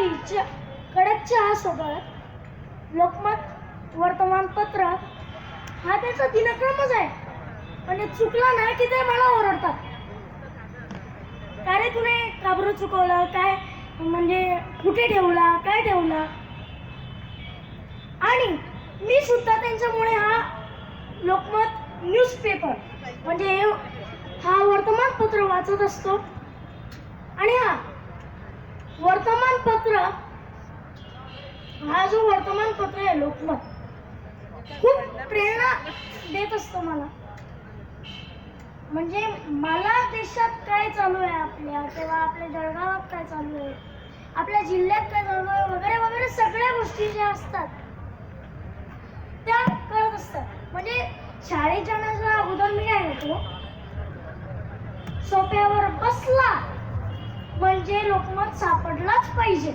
सकाळी च कडक चहा सोबत. लोकमत वर्तमानपत्र हा त्याचा दिनक्रमच आहे. पण चुकला ना की ते मला ओरडतात. काय रे तुने काबरू चुकवलं? काय? म्हणजे कुठे ठेवला? काय ठेवला? आणि मी सुद्धा त्यांच्यामुळे हा लोकमत न्यूजपेपर म्हणजे हा वर्तमानपत्र वाचत असतो. आणि हा वर्तमानपत्र. हा जो वर्तमानपत्र आहे लोकमत खूप प्रेरणा देत असतो मला. म्हणजे मला देशात काय चालू आहे आपल्या किंवा आपल्या जळगावात काय चालू आहे आपल्या जिल्ह्यात काय चालू आहे वगैरे वगैरे सगळ्या गोष्टी ज्या असतात त्या कळत असतात. म्हणजे शाळेत जाण्याच्या अगोदर मी काय होतो सोप्यावर बसला म्हणजे लोकमत सापडलाच पाहिजे.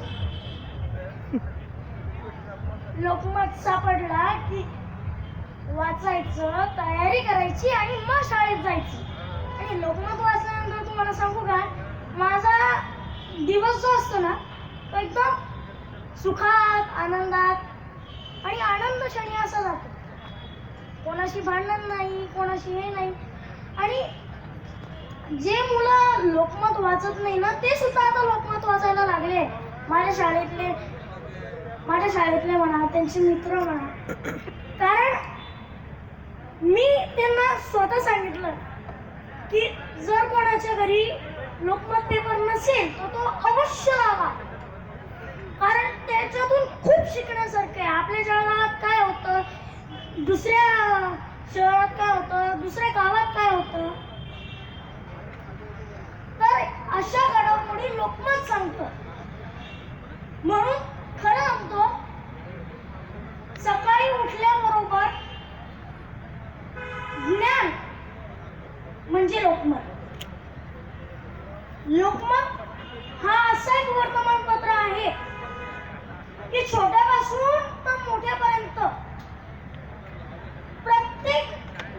लोकमत सापडला की वाचायचं तयारी करायची आणि मग शाळेत जायची. आणि लोकमत वाचल्यानंतर तुम्हाला सांगू का माझा दिवस जो असतो ना तो एकदम सुखात आनंदात आणि आनंद क्षणी असा जातो. कोणाशी भांडण नाही कोणाशी हे नाही. आणि जे मुलं लोकमत वाचत नाही ना ते सुद्धा आता लोकमत वाचायला लागले. माझ्या शाळेतले माझ्या शाळेतले म्हणा त्यांचे मित्र म्हणा. कारण मी त्यांना स्वतः सांगितलं की जर कोणाच्या घरी लोकमत पेपर नसेल तर तो अवश्य लावा. कारण त्याच्यातून खूप शिकण्यासारखं आहे. आपल्या जगात काय होतं? दुसऱ्या शहरात काय होतं? दुसऱ्या गावात काय होतं? अशा घडामोडी लोकमत सांगतं. म्हणून खरं सांगतो सकाळी उठल्याबरोबर ज्ञान म्हणजे लोकमत. लोकमत हा असा एक वर्तमान आहे की छोट्यापासून तर मोठ्यापर्यंत प्रत्येक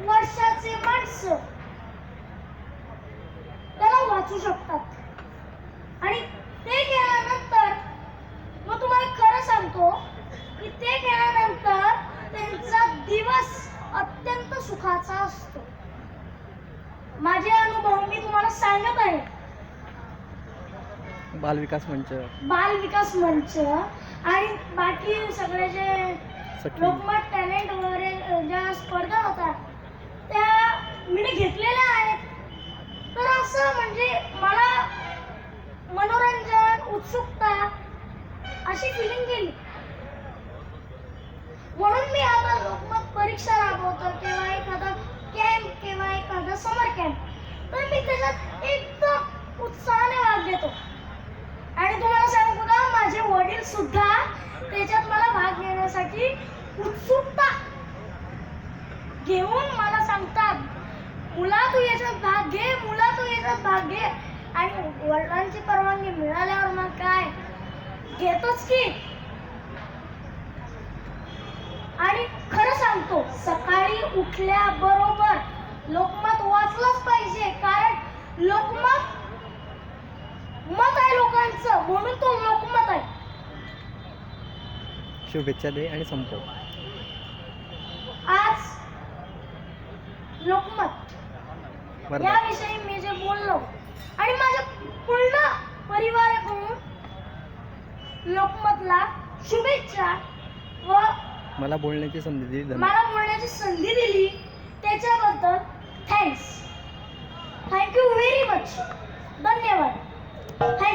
वर्षाचे माणसं त्याला वाचू शकतात आणि ते केल्यानंतर मग तुम्हाला खरं सांगतो की ते केल्यानंतर त्यांचा दिवस अत्यंत सुखाचा असतो. माझे अनुभव मी तुम्हाला सांगत आहे. बालविकास मंच. बाल विकास मंच आणि बाकी सगळे जे लोकमत टॅलेंट वगैरे ज्या स्पर्धा होतात त्या मी घेतलेल्या आहेत. तर असं म्हणजे मला मनोरंजन उत्सुकता अशी फिलिंग गेली म्हणून मी आता लोकमत परीक्षा राबवतो किंवा एखादा कॅम्प किंवा एखादा समर कॅम्प तर मी त्याच्यात एकदम उत्साहाने भाग घेतो आणि तुम्हाला सांगू का माझे वडील सुद्धा त्याच्यात मला भाग घेण्यासाठी उत्सुकता घेऊन मला सांगतात मुला तू याच्यात भाग घे मुला तू याच्यात भाग घे. आणि वडिलांची परवानगी मिळाल्यावर मग काय? घेतोच की. आणि खरं सांगतो सकाळी उठल्याबरोबर लोकमत वाचलंच पाहिजे कारण लोकमत मत आहे लोकांचं म्हणून तो लोकमत आहे शुभेच्छा दे आणि संपव. आज लोकमत. याविषयी मी जे बोललो आणि माझ्या पूर्ण परिवाराकडून लोकमतला शुभेच्छा व मला बोलण्याची संधी दिली मला बोलण्याची संधी दिली. त्याच्याबद्दल thanks thank you very much धन्यवाद. Thank you